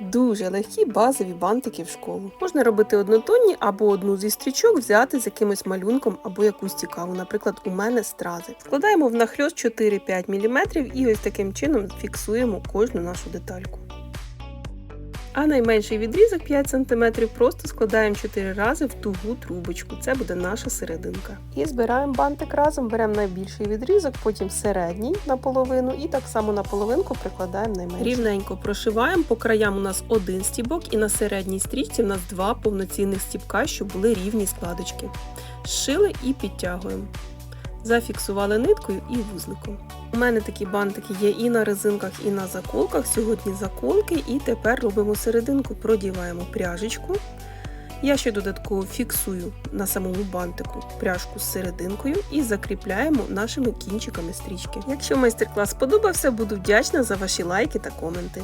Дуже легкі базові бантики в школу. Можна робити однотонні або одну зі стрічок взяти з якимось малюнком або якусь цікаву, наприклад, у мене стрази. Складаємо в нахльост 4-5 мм і ось таким чином фіксуємо кожну нашу детальку. А найменший відрізок 5 см просто складаємо 4 рази в тугу трубочку. Це буде наша серединка. І збираємо бантик разом, беремо найбільший відрізок, потім середній наполовину і так само на половинку прикладаємо найменший. Рівненько прошиваємо. По краям у нас один стібок, і на середній стрічці у нас два повноцінних стібка, щоб були рівні складочки. Зшили і підтягуємо. Зафіксували ниткою і вузликом. У мене такі бантики є і на резинках, і на заколках. Сьогодні заколки, і тепер робимо серединку, продіваємо пряжечку. Я ще додатково фіксую на самому бантику пряжку з серединкою і закріпляємо нашими кінчиками стрічки. Якщо майстер-клас сподобався, буду вдячна за ваші лайки та коменти.